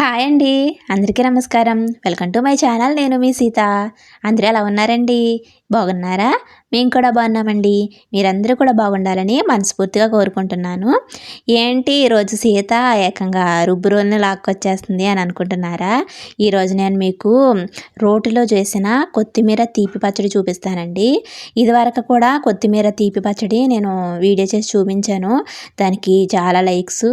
Hi అండి. అందరికీ నమస్కారం. Welcome to my channel. నేను మీ సీత. అందరూ ఎలా ఉన్నారండి? బాగున్నారా? మేము కూడా బాగున్నామండి. మీరందరూ కూడా బాగుండాలని మనస్ఫూర్తిగా కోరుకుంటున్నాను. ఏంటి ఈరోజు సీత ఏకంగా రుబ్బు రోల్ని లాక్కొచ్చేస్తుంది అని అనుకుంటున్నారా? ఈరోజు నేను మీకు రోటిలో చేసిన కొత్తిమీర తీపి పచ్చడి చూపిస్తానండి. ఇదివరకు కూడా కొత్తిమీర తీపి పచ్చడి నేను వీడియో చేసి చూపించాను. దానికి చాలా లైక్స్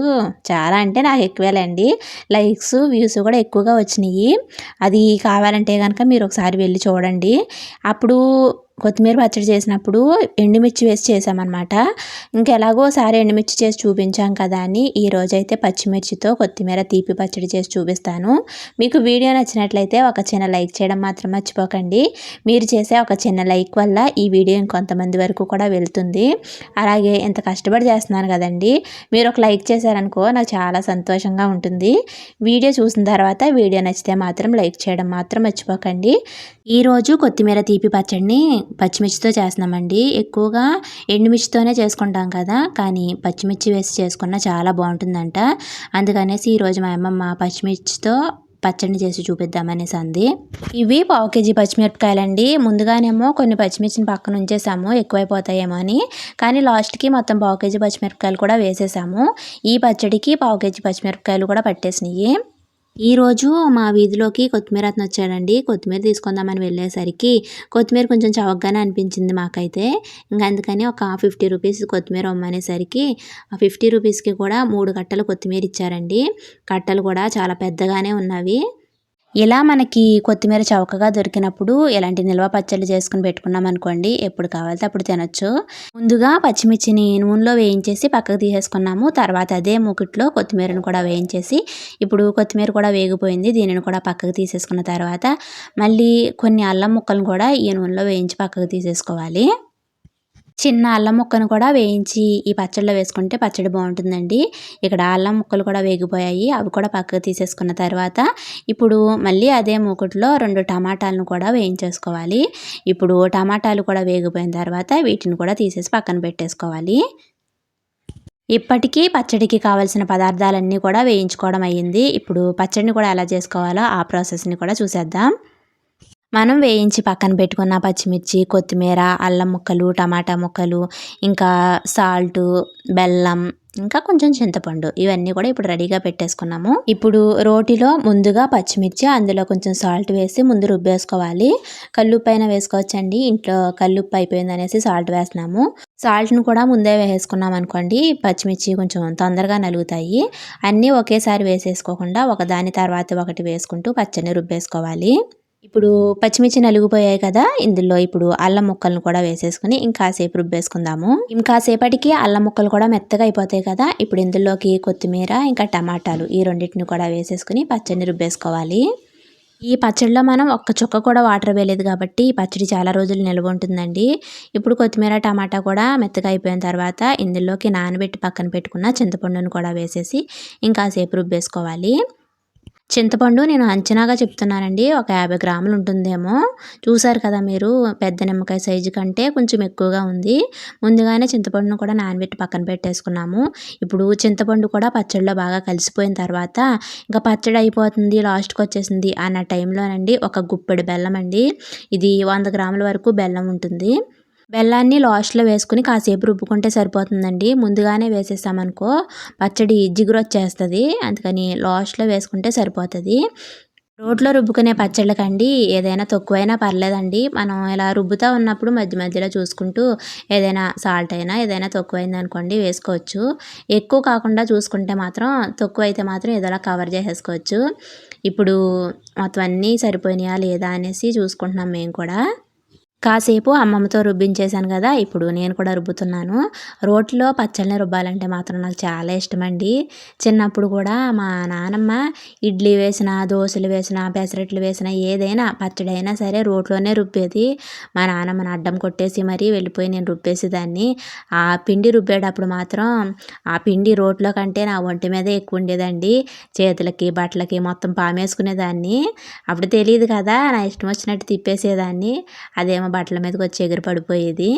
చాలా అంటే నాకు ఎక్కువేలండి. లైక్స్ వ్యూస్ కూడా ఎక్కువగా వచ్చినాయి. అది కావాలంటే కనుక మీరు ఒకసారి వెళ్ళి చూడండి. అప్పుడు కొత్తిమీర పచ్చడి చేసినప్పుడు ఎండుమిర్చి వేసి చేసామన్నమాట. ఇంకెలాగో ఒకసారి ఎండుమిర్చి చేసి చూపించాం కదా అని ఈరోజైతే పచ్చిమిర్చితో కొత్తిమీర తీపి పచ్చడి చేసి చూపిస్తాను. మీకు వీడియో నచ్చినట్లయితే ఒక చిన్న లైక్ చేయడం మాత్రం మర్చిపోకండి. మీరు చేసే ఒక చిన్న లైక్ వల్ల ఈ వీడియో ఇంకొంతమంది వరకు కూడా వెళ్తుంది. అలాగే ఇంత కష్టపడి చేస్తున్నాను కదండి. మీరు ఒక లైక్ చేశారనుకో నాకు చాలా సంతోషంగా ఉంటుంది. వీడియో చూసిన తర్వాత వీడియో నచ్చితే మాత్రం లైక్ చేయడం మాత్రం మర్చిపోకండి. ఈరోజు కొత్తిమీర తీపి పచ్చడిని పచ్చిమిర్చితో చేస్తున్నామండి. ఎక్కువగా ఎండుమిర్చితోనే చేసుకుంటాం కదా. కానీ పచ్చిమిర్చి వేసి చేసుకున్న చాలా బాగుంటుందంట. అందుకనేసి ఈరోజు మా అమ్మమ్మ పచ్చిమిర్చితో పచ్చడిని చేసి చూపిద్దామనేసి అంది. ఇవి పావు కేజీ పచ్చిమిరపకాయలండి. ముందుగానేమో కొన్ని పచ్చిమిర్చిని పక్కన ఉంచేసాము. ఎక్కువైపోతాయేమో అని. కానీ లాస్ట్కి మొత్తం పావు కేజీ పచ్చిమిరపకాయలు కూడా వేసేసాము. ఈ పచ్చడికి పావు కేజీ పచ్చిమిరపకాయలు కూడా పట్టేసినాయి ఈరోజు మా వీధిలోకి కొత్తిమీర అతను వచ్చాడండి. కొత్తిమీర తీసుకుందామని వెళ్ళేసరికి కొత్తిమీర కొంచెం చవకగానే అనిపించింది మాకైతే. ఇంకా అందుకని ఒక ఫిఫ్టీ రూపీస్ కొత్తిమీర అమ్మనేసరికి ఆ ఫిఫ్టీ రూపీస్కి కూడా మూడు కట్టలు కొత్తిమీర ఇచ్చారండి. కట్టలు కూడా చాలా పెద్దగానే ఉన్నవి. ఇలా మనకి కొత్తిమీర చౌకగా దొరికినప్పుడు ఇలాంటి నిల్వ పచ్చళ్ళు చేసుకుని పెట్టుకున్నాం అనుకోండి ఎప్పుడు కావాలితే అప్పుడు తినొచ్చు. ముందుగా పచ్చిమిర్చిని నూనెలో వేయించేసి పక్కకు తీసేసుకున్నాము. తర్వాత అదే మూకిట్లో కొత్తిమీరను కూడా వేయించేసి ఇప్పుడు కొత్తిమీర కూడా వేగిపోయింది దీనిని కూడా పక్కకు తీసేసుకున్న తర్వాత మళ్ళీ కొన్ని అల్లం ముక్కలను కూడా ఈ నూనెలో వేయించి పక్కకు తీసేసుకోవాలి. చిన్న అల్లం ముక్కను కూడా వేయించి ఈ పచ్చడిలో వేసుకుంటే పచ్చడి బాగుంటుందండి. ఇక్కడ అల్లం ముక్కలు కూడా వేగిపోయాయి. అవి కూడా పక్కకు తీసేసుకున్న తర్వాత ఇప్పుడు మళ్ళీ అదే మూకుట్లో రెండు టమాటాలను కూడా వేయించేసుకోవాలి. ఇప్పుడు టమాటాలు కూడా వేగిపోయిన తర్వాత వీటిని కూడా తీసేసి పక్కన పెట్టేసుకోవాలి. ఇప్పటికీ పచ్చడికి కావాల్సిన పదార్థాలన్నీ కూడా వేయించుకోవడం అయ్యింది. ఇప్పుడు పచ్చడిని కూడా ఎలా చేసుకోవాలో ఆ ప్రాసెస్ని కూడా చూసేద్దాం. మనం వేయించి పక్కన పెట్టుకున్న పచ్చిమిర్చి కొత్తిమీర అల్లం ముక్కలు టమాటా ముక్కలు ఇంకా సాల్ట్ బెల్లం ఇంకా కొంచెం చింతపండు ఇవన్నీ కూడా ఇప్పుడు రెడీగా పెట్టేసుకున్నాము. ఇప్పుడు రోటిలో ముందుగా పచ్చిమిర్చి అందులో కొంచెం సాల్ట్ వేసి ముందు రుబ్బేసుకోవాలి. కల్లుప్పు అయినా వేసుకోవచ్చండి. ఇంట్లో కల్లుప్పు అయిపోయింది అనేసి సాల్ట్ వేస్తున్నాము. సాల్ట్ను కూడా ముందే వేసేసుకున్నాం అనుకోండి పచ్చిమిర్చి కొంచెం తొందరగా నలుగుతాయి. అన్నీ ఒకేసారి వేసేసుకోకుండా ఒకదాని తర్వాత ఒకటి వేసుకుంటూ పచ్చని రుబ్బేసుకోవాలి. ఇప్పుడు పచ్చిమిర్చి నలిగిపోయాయి కదా ఇందులో ఇప్పుడు అల్లం ముక్కలను కూడా వేసేసుకుని ఇంకాసేపు రుబ్బేసుకుందాము. ఇంకాసేపటికి అల్లం ముక్కలు కూడా మెత్తగా అయిపోతాయి కదా ఇప్పుడు ఇందులోకి కొత్తిమీర ఇంకా టమాటాలు ఈ రెండింటిని కూడా వేసేసుకుని పచ్చడిని రుబ్బేసుకోవాలి. ఈ పచ్చడిలో మనం ఒక్క చుక్క కూడా వాటర్ వేయలేదు కాబట్టి ఈ పచ్చడి చాలా రోజులు నిల్వ ఉంటుందండి. ఇప్పుడు కొత్తిమీర టమాటా కూడా మెత్తగా అయిపోయిన తర్వాత ఇందులోకి నానబెట్టి పక్కన పెట్టుకున్న చింతపండును కూడా వేసేసి ఇంకాసేపు రుబ్బేసుకోవాలి. చింతపండు నేను అంచనాగా చెప్తున్నానండి. ఒక యాభై గ్రాములు ఉంటుందేమో. చూసారు కదా మీరు పెద్ద నిమ్మకాయ సైజు కంటే కొంచెం ఎక్కువగా ఉంది. ముందుగానే చింతపండును కూడా నానబెట్టి పక్కన పెట్టేసుకున్నాము. ఇప్పుడు చింతపండు కూడా పచ్చడిలో బాగా కలిసిపోయిన తర్వాత ఇంకా పచ్చడి అయిపోతుంది లాస్ట్కి వచ్చేసింది అన్న టైంలోనండి ఒక గుప్పెడు బెల్లం అండి. ఇది వంద గ్రాముల వరకు బెల్లం ఉంటుంది. బెల్లాన్ని లాస్ట్లో వేసుకుని కాసేపు రుబ్బుకుంటే సరిపోతుందండి. ముందుగానే వేసేసామనుకో పచ్చడి జిగురు వచ్చేస్తుంది. అందుకని లాస్ట్లో వేసుకుంటే సరిపోతుంది. రోట్లో రుబ్బుకునే పచ్చళ్ళకండి ఏదైనా తక్కువైనా పర్లేదండి. మనం ఇలా రుబ్బుతూ ఉన్నప్పుడు మధ్య మధ్యలో చూసుకుంటూ ఏదైనా సాల్ట్ అయినా ఏదైనా తక్కువైంది అనుకోండి వేసుకోవచ్చు. ఎక్కువ కాకుండా చూసుకుంటే మాత్రం తక్కువ అయితే మాత్రం ఏదోలా కవర్ చేసేసుకోవచ్చు. ఇప్పుడు మొత్తం అన్నీ సరిపోయినాయా లేదా అనేసి చూసుకుంటున్నాం మేము కూడా. కాసేపు అమ్మమ్మతో రుబ్బించేశాను కదా ఇప్పుడు నేను కూడా రుబ్బుతున్నాను. రోట్లో పచ్చళ్ళని రుబ్బాలంటే మాత్రం నాకు చాలా ఇష్టమండి. చిన్నప్పుడు కూడా మా నానమ్మ ఇడ్లీ వేసిన దోశలు వేసిన పెసరట్లు వేసిన ఏదైనా పచ్చడైనా సరే రోట్లోనే రుబ్బేది. మా నానమ్మని అడ్డం కొట్టేసి మరీ వెళ్ళిపోయి నేను రుబ్బేసేదాన్ని. ఆ పిండి రుబ్బేటప్పుడు మాత్రం ఆ పిండి రోట్లో కంటే నా ఒంటి మీదే ఎక్కువ ఉండేదండి. చేతులకి బట్టలకి మొత్తం పామేసుకునేదాన్ని. అప్పుడు తెలియదు కదా నా ఇష్టం వచ్చినట్టు తిప్పేసేదాన్ని. అదేమో బట్టల మీదకి వచ్చి ఎగిరి పడిపోయేది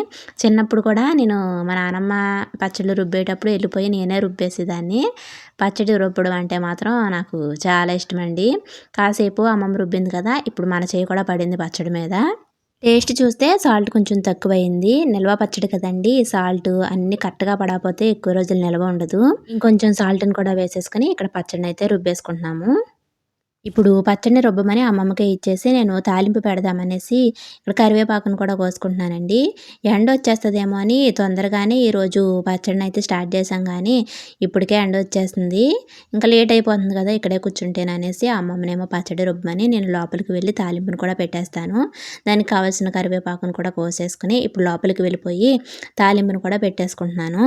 చిన్నప్పుడు కూడా నేను మా నాన్నమ్మ పచ్చళ్ళు రుబ్బేటప్పుడు వెళ్ళిపోయి నేనే రుబ్బేసేదాన్ని. పచ్చడి రుబ్బడం అంటే మాత్రం నాకు చాలా ఇష్టమండి. కాసేపు అమ్మమ్మ రుబ్బింది కదా ఇప్పుడు మన చేయి కూడా పడింది పచ్చడి మీద. టేస్ట్ చూస్తే సాల్ట్ కొంచెం తక్కువైంది. నిల్వ పచ్చడి కదండి సాల్ట్ అన్ని కరెక్ట్గా పడకపోతే ఎక్కువ రోజులు నిల్వ ఉండదు. ఇంకొంచెం సాల్ట్ని కూడా వేసేసుకొని ఇక్కడ పచ్చడిని అయితే రుబ్బేసుకుంటున్నాము. ఇప్పుడు పచ్చడిని రుబ్బమని అమ్మమ్మకి ఇచ్చేసి నేను తాలింపు పెడదామనేసి ఇక్కడ కరివేపాకును కూడా కోసుకుంటున్నానండి. ఎండ వచ్చేస్తుందేమో అని తొందరగానే ఈరోజు పచ్చడిని అయితే స్టార్ట్ చేశాం కానీ ఇప్పటికే ఎండ వచ్చేస్తుంది. ఇంకా లేట్ అయిపోతుంది కదా ఇక్కడే కూర్చుంటేననేసి అమ్మమ్మనేమో పచ్చడి రుబ్బమని నేను లోపలికి వెళ్ళి తాలింపును కూడా పెట్టేస్తాను. దానికి కావాల్సిన కరివేపాకును కూడా కోసేసుకుని ఇప్పుడు లోపలికి వెళ్ళిపోయి తాలింపును కూడా పెట్టేసుకుంటున్నాను.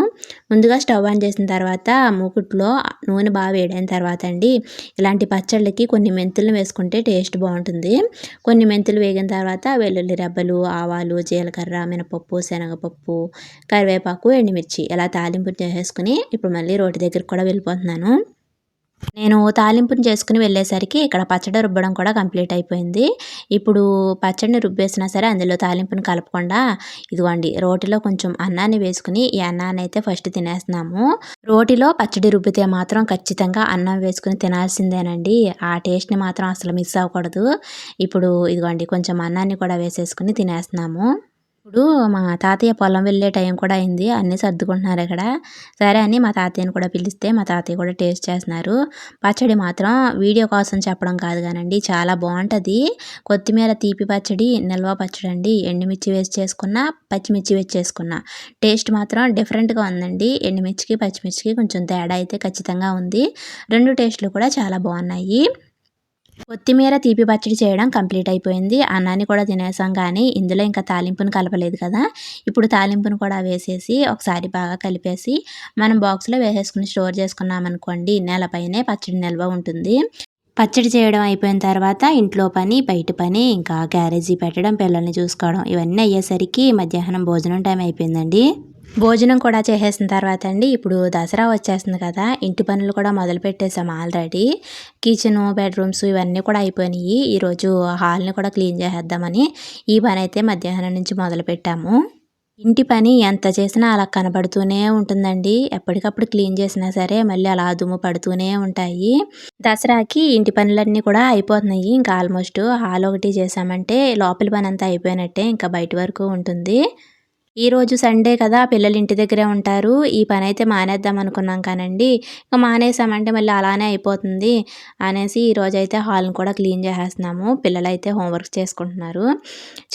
ముందుగా స్టవ్ ఆన్ చేసిన తర్వాత మూకుట్లో నూనె బాగా వేడైన తర్వాత అండి ఇలాంటి పచ్చళ్ళకి కొన్ని కొన్ని మెంతులను వేసుకుంటే టేస్ట్ బాగుంటుంది. కొన్ని మెంతులు వేగిన తర్వాత వెల్లుల్లి రెబ్బలు ఆవాలు జీలకర్ర మినపప్పు శనగపప్పు కరివేపాకు ఎండుమిర్చి ఇలా తాలింపు చేసేసుకుని ఇప్పుడు మళ్ళీ రోటి దగ్గరికి కూడా వెళ్ళిపోతున్నాను. నేను తాలింపుని చేసుకుని వెళ్ళేసరికి ఇక్కడ పచ్చడి రుబ్బడం కూడా కంప్లీట్ అయిపోయింది. ఇప్పుడు పచ్చడిని రుబ్బేసినా సరే అందులో తాలింపుని కలపకుండా ఇదిగోండి రోటిలో కొంచెం అన్నాన్ని వేసుకుని ఈ అన్నాన్ని అయితే ఫస్ట్ తినేస్తున్నాము. రోటిలో పచ్చడి రుబ్బితే మాత్రం ఖచ్చితంగా అన్నం వేసుకుని తినాల్సిందేనండి. ఆ టేస్ట్ని మాత్రం అసలు మిస్ అవ్వకూడదు. ఇప్పుడు ఇదిగోండి కొంచెం అన్నాన్ని కూడా వేసేసుకుని తినేస్తున్నాము. ఇప్పుడు మా తాతయ్య పొలం వెళ్ళే టైం కూడా అయింది. అన్నీ సర్దుకుంటున్నారు ఇక్కడ. సరే అని మా తాతయ్యని కూడా పిలిస్తే మా తాతయ్య కూడా టేస్ట్ చేస్తున్నారు. పచ్చడి మాత్రం వీడియో కోసం చెప్పడం కాదు కానండి చాలా బాగుంటుంది. కొత్తిమీర తీపి పచ్చడి నిల్వ పచ్చడి అండి. ఎండుమిర్చి వేసి చేసుకున్న పచ్చిమిర్చి వేసి చేసుకున్న. టేస్ట్ మాత్రం డిఫరెంట్గా ఉందండి. ఎండుమిర్చికి పచ్చిమిర్చికి కొంచెం తేడా అయితే ఖచ్చితంగా ఉంది. రెండు టేస్ట్లు కూడా చాలా బాగున్నాయి. కొత్తిమీర తీపి పచ్చడి చేయడం కంప్లీట్ అయిపోయింది. అన్నాన్ని కూడా తినేసాం కానీ ఇందులో ఇంకా తాలింపును కలపలేదు కదా. ఇప్పుడు తాలింపును కూడా వేసేసి ఒకసారి బాగా కలిపేసి మనం బాక్స్లో వేసేసుకుని స్టోర్ చేసుకున్నాం అనుకోండి నెలపైనే పచ్చడి నిల్వ ఉంటుంది. పచ్చడి చేయడం అయిపోయిన తర్వాత ఇంట్లో పని బయట పని ఇంకా గ్యారేజీ పెట్టడం పిల్లల్ని చూసుకోవడం ఇవన్నీ అయ్యేసరికి మధ్యాహ్నం భోజనం టైం అయిపోయిందండి. భోజనం కూడా చేసేసిన తర్వాత అండి ఇప్పుడు దసరా వచ్చేస్తుంది కదా ఇంటి పనులు కూడా మొదలు పెట్టేసాం ఆల్రెడీ కిచెన్ బెడ్రూమ్స్ ఇవన్నీ కూడా అయిపోయినాయి. ఈరోజు హాల్ని కూడా క్లీన్ చేసేద్దామని ఈ పని అయితే మధ్యాహ్నం నుంచి మొదలు పెట్టాము ఇంటి పని ఎంత చేసినా అలా కనబడుతూనే ఉంటుందండి. ఎప్పటికప్పుడు క్లీన్ చేసినా సరే మళ్ళీ అలా దుమ్ము పడుతూనే ఉంటాయి. దసరాకి ఇంటి పనులన్నీ కూడా అయిపోతున్నాయి. ఇంకా ఆల్మోస్ట్ హాల్ ఒకటి చేసామంటే లోపల పని అంతా అయిపోయినట్టే ఇంకా బయట వరకు ఉంటుంది. ఈరోజు సండే కదా పిల్లలు ఇంటి దగ్గరే ఉంటారు. ఈ పని అయితే మానేద్దాం అనుకున్నాం కానండి. ఇంకా మానేసామంటే మళ్ళీ అలానే అయిపోతుంది అనేసి ఈరోజు అయితే హాల్ని కూడా క్లీన్ చేసేస్తున్నాము. పిల్లలు అయితే హోంవర్క్ చేసుకుంటున్నారు.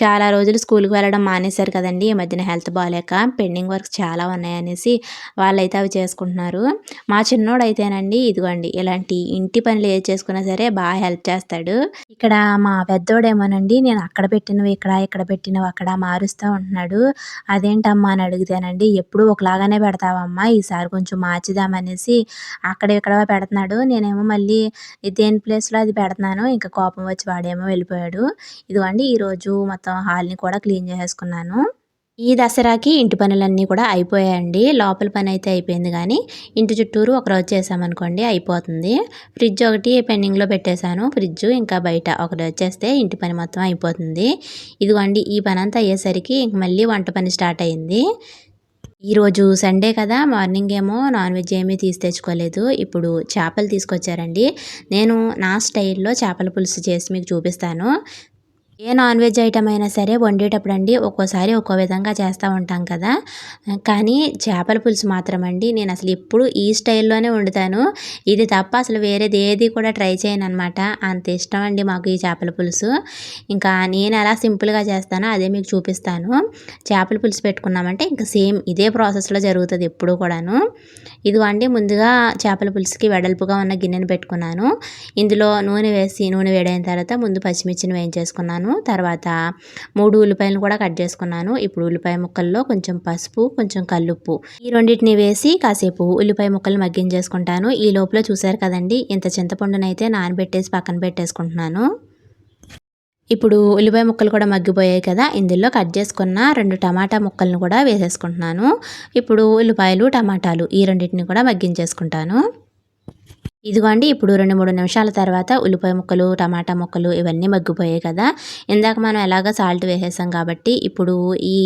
చాలా రోజులు స్కూల్కి వెళ్ళడం మానేశారు కదండి. ఈ మధ్యన హెల్త్ బాగాలేక పెండింగ్ వర్క్స్ చాలా ఉన్నాయనేసి వాళ్ళైతే అవి చేసుకుంటున్నారు. మా చిన్నోడు అయితేనండి ఇదిగోండి ఇలాంటి ఇంటి పనులు ఏది చేసుకున్నా సరే బాగా హెల్ప్ చేస్తాడు. ఇక్కడ మా పెద్దోడేమోనండి నేను అక్కడ పెట్టినవి ఇక్కడ ఇక్కడ పెట్టినవి అక్కడ మారుస్తూ ఉంటున్నాడు. అదేంటమ్మా అని అడిగితేనండి. ఎప్పుడు ఒకలాగానే పెడతావమ్మా ఈసారి కొంచెం మార్చిదామనేసి అక్కడ ఇక్కడ పెడుతున్నాడు. నేనేమో మళ్ళీ దేని ప్లేస్లో అది పెడుతున్నాను ఇంకా కోపం వచ్చి వాడేమో వెళ్ళిపోయాడు. ఇదిగోండి ఈరోజు మొత్తం హాల్ని కూడా క్లీన్ చేసేసుకున్నాను. ఈ దసరాకి ఇంటి పనులన్నీ కూడా అయిపోయాయండి. లోపల పని అయితే అయిపోయింది కానీ ఇంటి చుట్టూరు ఒకరోజు చేసామనుకోండి అయిపోతుంది. ఫ్రిడ్జ్ ఒకటి పెండింగ్లో పెట్టేశాను. ఫ్రిడ్జ్ ఇంకా బయట ఒకరోజు చేస్తే ఇంటి పని మొత్తం అయిపోతుంది. ఇదిగోండి ఈ పని అంతా అయ్యేసరికి ఇంక మళ్ళీ వంట పని స్టార్ట్ అయింది ఈరోజు సండే కదా మార్నింగ్ ఏమో నాన్ వెజ్ ఏమీ తీసి తెచ్చుకోలేదు. ఇప్పుడు చేపలు తీసుకొచ్చారండి. నేను నా స్టైల్లో చేపల పులుసు చేసి మీకు చూపిస్తాను. ఏ నాన్ వెజ్ ఐటమ్ అయినా సరే వండేటప్పుడు అండి ఒక్కోసారి ఒక్కో విధంగా చేస్తూ ఉంటాం కదా. కానీ చేపల పులుసు మాత్రం అండి నేను అసలు ఎప్పుడు ఈ స్టైల్లోనే వండుతాను. ఇది తప్ప అసలు వేరేది ఏది కూడా ట్రై చేయను అనమాట అంత ఇష్టం అండి మాకు ఈ చేపల పులుసు. ఇంకా నేను ఎలా సింపుల్గా చేస్తానో అదే మీకు చూపిస్తాను. చేపల పులుసు పెట్టుకున్నామంటే ఇంకా సేమ్ ఇదే ప్రాసెస్లో జరుగుతుంది ఎప్పుడు కూడాను. ఇదిగోండి ముందుగా చేపల పులుసుకి వెడల్పుగా ఉన్న గిన్నెను పెట్టుకున్నాను. ఇందులో నూనె వేసి నూనె వేడైన తర్వాత ముందు పచ్చిమిర్చిని వేయించేసుకున్నాను. చేసుకున్నాను తర్వాత మూడు ఉల్లిపాయలను కూడా కట్ చేసుకున్నాను. ఇప్పుడు ఉల్లిపాయ ముక్కల్లో కొంచెం పసుపు కొంచెం కల్లుప్పు. ఈ రెండింటిని వేసి కాసేపు ఉల్లిపాయ ముక్కలు మగ్గించేసుకుంటాను. ఈ లోపల చూసారు కదండి ఇంత చింతపండునైతే నానబెట్టేసి పక్కన పెట్టేసుకుంటున్నాను. ఇప్పుడు ఉల్లిపాయ ముక్కలు కూడా మగ్గిపోయాయి కదా ఇందులో కట్ చేసుకున్న రెండు టమాటా ముక్కలను కూడా వేసేసుకుంటున్నాను. ఇప్పుడు ఉల్లిపాయలు టమాటాలు ఈ రెండింటిని కూడా మగ్గించేసుకుంటాను. ఇదిగోండి ఇప్పుడు రెండు మూడు నిమిషాల తర్వాత ఉల్లిపాయ ముక్కలు టమాటా ముక్కలు ఇవన్నీ మగ్గిపోయాయి కదా. ఇందాక మనం ఎలాగ సాల్ట్ వేసేసాం కాబట్టి ఇప్పుడు ఈ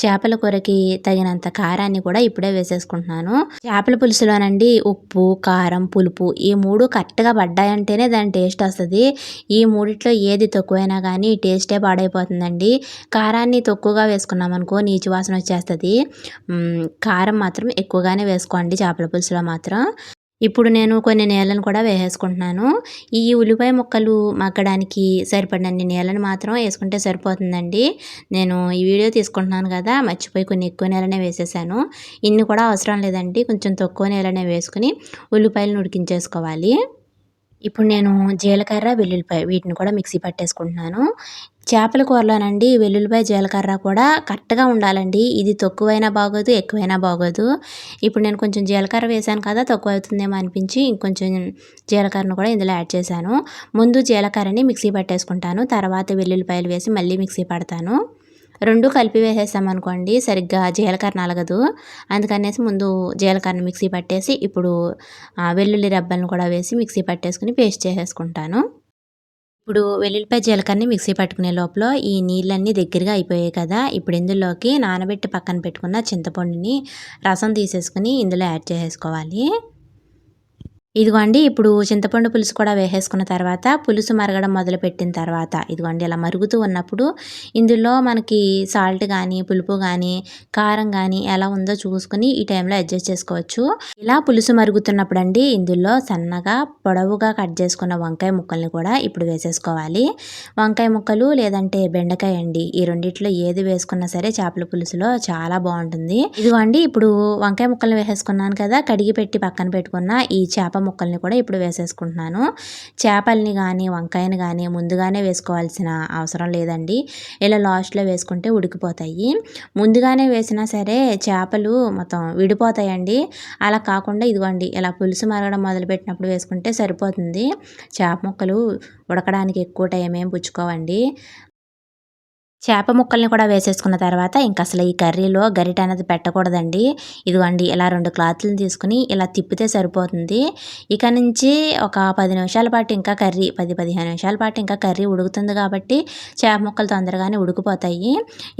చేపల కూరకి తగినంత కారాన్ని కూడా ఇప్పుడే వేసేసుకుంటున్నాను. చేపల పులుసులోనండి ఉప్పు కారం పులుపు ఈ మూడు కరెక్ట్గా పడ్డాయంటేనే దాని టేస్ట్ వస్తుంది. ఈ మూడిట్లో ఏది తక్కువైనా కానీ టేస్టే పాడైపోతుందండి. కారాన్ని తక్కువగా వేసుకున్నాం అనుకో నీచు వాసన వచ్చేస్తుంది. కారం మాత్రం ఎక్కువగానే వేసుకోండి చేపల పులుసులో మాత్రం. ఇప్పుడు నేను కొన్ని నీళ్ళను కూడా వేసేసుకుంటున్నాను. ఈ ఉల్లిపాయ ముక్కలు మగ్గడానికి సరిపడినన్ని నీళ్ళని మాత్రం వేసుకుంటే సరిపోతుందండి. నేను ఈ వీడియో తీసుకుంటున్నాను కదా మర్చిపోయి కొన్ని ఎక్కువ నీళ్ళనే వేసేసాను. ఇన్ని కూడా అవసరం లేదండి కొంచెం తక్కువ నీళ్ళనే వేసుకుని ఉల్లిపాయలను ఉడికించేసుకోవాలి ఇప్పుడు నేను జీలకర్ర వెల్లుల్లిపాయ వీటిని కూడా మిక్సీ పట్టేసుకుంటున్నాను. చేపల కూరలోనండి వెల్లుల్లిపాయ జీలకర్ర కూడా కరెక్ట్గా ఉండాలండి. ఇది తక్కువైనా బాగోదు ఎక్కువైనా బాగోదు. ఇప్పుడు నేను కొంచెం జీలకర్ర వేసాను కదా తక్కువ అవుతుందేమో అనిపించి ఇంకొంచెం జీలకర్రను కూడా ఇందులో యాడ్ చేశాను. ముందు జీలకర్రని మిక్సీ పట్టేసుకుంటాను తర్వాత వెల్లుల్లిపాయలు వేసి మళ్ళీ మిక్సీ పడతాను. రెండు కలిపి వేసేసామనుకోండి సరిగ్గా జీలకర్ర నలగదు. అందుకనేసి ముందు జీలకర్రను మిక్సీ పట్టేసి ఇప్పుడు వెల్లుల్లి రబ్బలను కూడా వేసి మిక్సీ పట్టేసుకుని పేస్ట్ చేసేసుకుంటాను. ఇప్పుడు వెల్లుల్లిపాయ జీలకర్రని మిక్సీ పట్టుకునే లోపల ఈ నీళ్ళన్నీ దగ్గరగా అయిపోయాయి కదా. ఇప్పుడు ఇందులోకి నానబెట్టి పక్కన పెట్టుకున్న చింతపండుని రసం తీసేసుకుని ఇందులో యాడ్ చేసేసుకోవాలి. ఇదిగోండి ఇప్పుడు చింతపండు పులుసు కూడా వేసేసుకున్న తర్వాత పులుసు మరగడం మొదలుపెట్టిన తర్వాత ఇదిగోండి ఇలా మరుగుతూ ఉన్నప్పుడు ఇందులో మనకి సాల్ట్ కానీ పులుపు కానీ కారం కానీ ఎలా ఉందో చూసుకుని ఈ టైంలో అడ్జస్ట్ చేసుకోవచ్చు. ఇలా పులుసు మరుగుతున్నప్పుడు అండి ఇందులో సన్నగా పొడవుగా కట్ చేసుకున్న వంకాయ ముక్కల్ని కూడా ఇప్పుడు వేసేసుకోవాలి. వంకాయ ముక్కలు లేదంటే బెండకాయ అండి ఈ రెండిట్లో ఏది వేసుకున్నా సరే చేపల పులుసులో చాలా బాగుంటుంది. ఇదిగోండి ఇప్పుడు వంకాయ ముక్కలు వేసేసుకున్నాను కదా కడిగి పెట్టి పక్కన పెట్టుకున్న ఈ చేప ముక్కల్ని కూడా ఇప్పుడు వేసేసుకుంటున్నాను. చేపల్ని కానీ వంకాయని కానీ ముందుగానే వేసుకోవాల్సిన అవసరం లేదండి. ఇలా లాస్ట్లో వేసుకుంటే ఉడికిపోతాయి. ముందుగానే వేసినా సరే చేపలు మొత్తం విడిపోతాయండి. అలా కాకుండా ఇదిగోండి ఇలా పులుసు మరగడం మొదలుపెట్టినప్పుడు వేసుకుంటే సరిపోతుంది. చేప ముక్కలు ఉడకడానికి ఎక్కువ టైం ఏం పుచ్చుకోవండి. చేప ముక్కల్ని కూడా వేసేసుకున్న తర్వాత ఇంకా అసలు ఈ కర్రీలో గరిట అనేది పెట్టకూడదండి. ఇదిగోండి ఇలా రెండు క్లాత్లను తీసుకుని ఇలా తిప్పితే సరిపోతుంది. ఇక నుంచి ఒక పది నిమిషాల పాటు ఇంకా కర్రీ పది పదిహేను నిమిషాల పాటు ఇంకా కర్రీ ఉడుకుతుంది కాబట్టి చేప ముక్కలు తొందరగానే ఉడికిపోతాయి.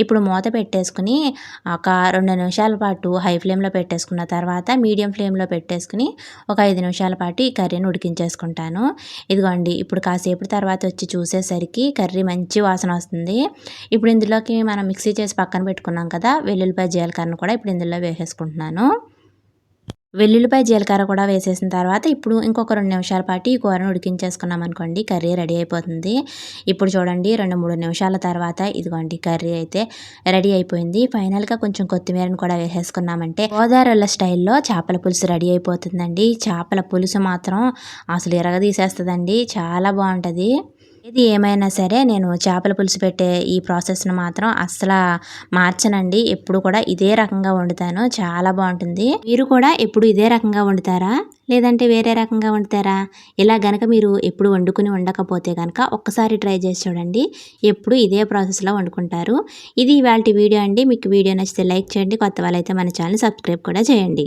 ఇప్పుడు మూత పెట్టేసుకుని ఒక రెండు నిమిషాల పాటు హై ఫ్లేమ్లో పెట్టేసుకున్న తర్వాత మీడియం ఫ్లేమ్లో పెట్టేసుకుని ఒక ఐదు నిమిషాల పాటు ఈ కర్రీని ఉడికించేసుకుంటాను. ఇదిగోండి ఇప్పుడు కాసేపు తర్వాత వచ్చి చూసేసరికి కర్రీ మంచి వాసన వస్తుంది. ఇప్పుడు ఇందులోకి మనం మిక్సీ చేసి పక్కన పెట్టుకున్నాం కదా వెల్లుల్లిపాయ జీలకర్రను కూడా ఇప్పుడు ఇందులో వేసేసుకుంటున్నాను. వెల్లుల్లిపాయ జీలకర్ర కూడా వేసేసిన తర్వాత ఇప్పుడు ఇంకొక రెండు నిమిషాల పాటు ఈ కూరను ఉడికించేసుకున్నాం అనుకోండి కర్రీ రెడీ అయిపోతుంది. ఇప్పుడు చూడండి రెండు మూడు నిమిషాల తర్వాత ఇదిగోండి కర్రీ అయితే రెడీ అయిపోయింది. ఫైనల్గా కొంచెం కొత్తిమీరను కూడా వేసేసుకున్నామంటే గోదావరి స్టైల్లో చేపల పులుసు రెడీ అయిపోతుందండి. చేపల పులుసు మాత్రం అసలు ఎరగదీసేస్తుందండి చాలా బాగుంటుంది. ఏది ఏమైనా సరే నేను చేపల పులుసు పెట్టే ఈ ప్రాసెస్ను మాత్రం అస్సలు మార్చనండి. ఎప్పుడు కూడా ఇదే రకంగా వండుతాను. చాలా బాగుంటుంది. మీరు కూడా ఎప్పుడు ఇదే రకంగా వండుతారా? లేదంటే వేరే రకంగా వండుతారా? ఇలా గనక మీరు ఎప్పుడు వండుకుని వండకపోతే కనుక ఒక్కసారి ట్రై చేసి చూడండి. ఎప్పుడు ఇదే ప్రాసెస్లో వండుకుంటారు. ఇది ఇవాళ వీడియో అండి. మీకు వీడియో నచ్చితే లైక్ చేయండి. కొత్త వాళ్ళైతే మన ఛానల్ సబ్స్క్రైబ్ కూడా చేయండి.